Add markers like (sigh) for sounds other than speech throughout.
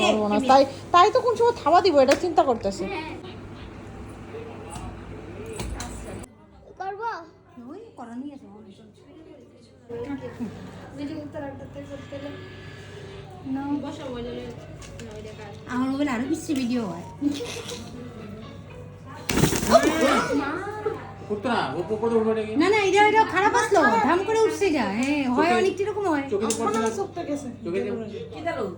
সর্বনাশ। তাই তাই তো কোন সময় থাবা দিব এটা চিন্তা করতেছে। করানি আমার মোবাইল আরও কিছু ভিডিও হয়। (laughs) উঠতো না ও পড়ে উঠবে নাকি? না না এটা এটা খারাপ আসলো। ধাম করে উঠছে যা হ্যাঁ হয় অনেক রকম হয়। চোখে তো পড়ছে না? চোখটা গেছে। চোখে তো-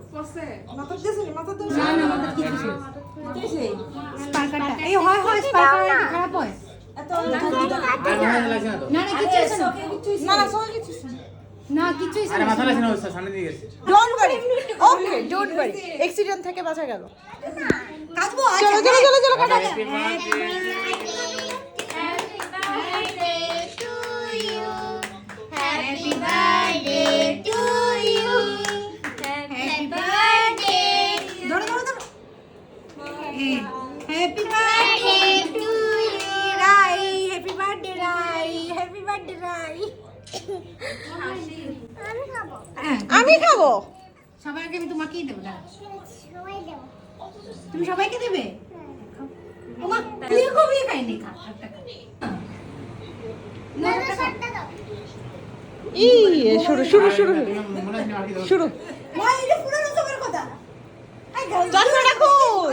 মাথা দিয়েছে মাথা না না মাথা কিছু স্পার্কারটা। এই হয় হয় স্পার্কার খারাপ হয়? আর মাথায় লাগছে না না না কিছু না? না না কিছু না। কিছু আরে মাথা লাগছে না সামনে দিয়ে গেছে। Don't worry okay don't worry accident থেকে বাঁচা গেল। কাটবো চলো চলো চলো চলো কাটা। আমি খাব। সবার আগে আমি তোমাকেই দেবো দাঁড়াও। তুমি সবাইকে দেবে? তুই কবি খাইনি খা। না শুরু শুরু শুরু। শুরু। তুমি মনে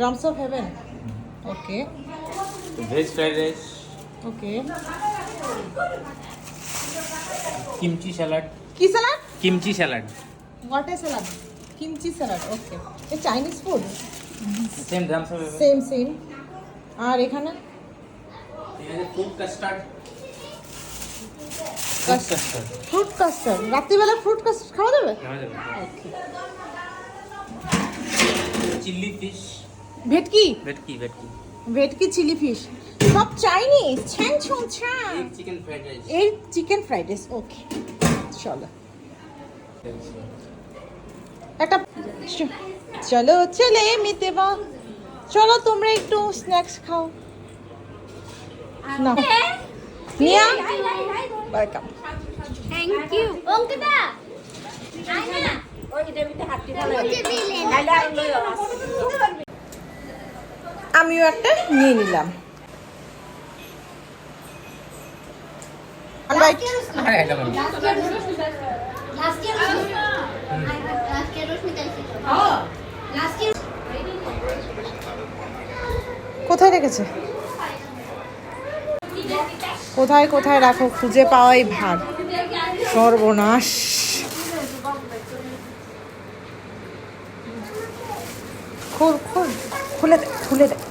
drums of heaven okay veg fried rice okay kimchi salad কি salad kimchi salad what a salad kimchi salad okay a Chinese food same drums of same same আর এখানে? এখানে ফুড কাস্টার্ড ফ্রুট কাস্টার্ড রাত্রিবেলা fruit custard খাওয়া যাবে? খাওয়া যাবে। চিল্লি fish ভেটকি? ভেটকি ভেটকি। ভেটকি চিলি ফিশ। সব চাইনিজ ছ্যাং ছ্যাং ছ্যাং চিকেন ফ্রাইড রাইস এই চিকেন ফ্রাইড রাইস ওকে চলো। একটা চলো চলে মিতে বা। চলো তোমরা একটু স্ন্যাক্স খাও। না নিয়া। Welcome thank you Ankita. আয় না। ওই দেবিতে হাত দিয়ে ভালো আমিও একটা নিয়ে নিলাম। হ্যাঁ, কোথায় রেখেছে? কোথায় কোথায় রাখো? খুঁজে পাওয়াই ভার। সর্বনাশ। খুব খুব খুলে দে খুলে দেয়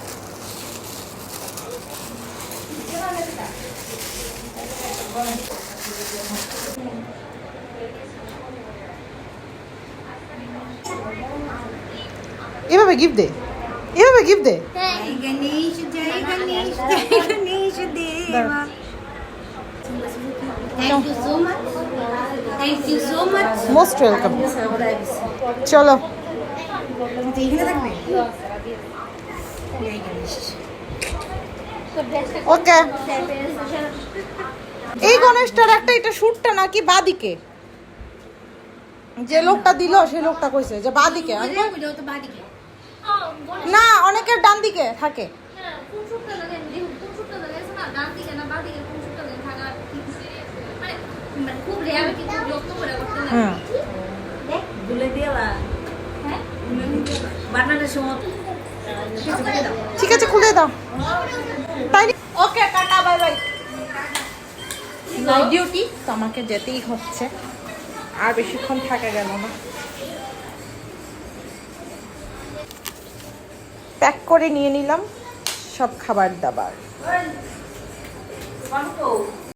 এভাবে গিফট দে। এভাবে গিফট দে। মোস্ট ওয়েলকাম চলো। ওকে এই গণেশটার একটা এটা শুটটা নাকি বাদিকে? যে লোকটা দিল, সেই লোকটা কইছে যে বাদিকে। না, অনেকের ডান দিকে থাকে। হ্যাঁ। ঠিক আছে, খুলে দাও। তাই okay, tata bye bye night duty তো আমাকে যেতেই হচ্ছে। আর বেশিক্ষণ থাকা গেল না। প্যাক করে নিয়ে নিলাম সব খাবার দাবার।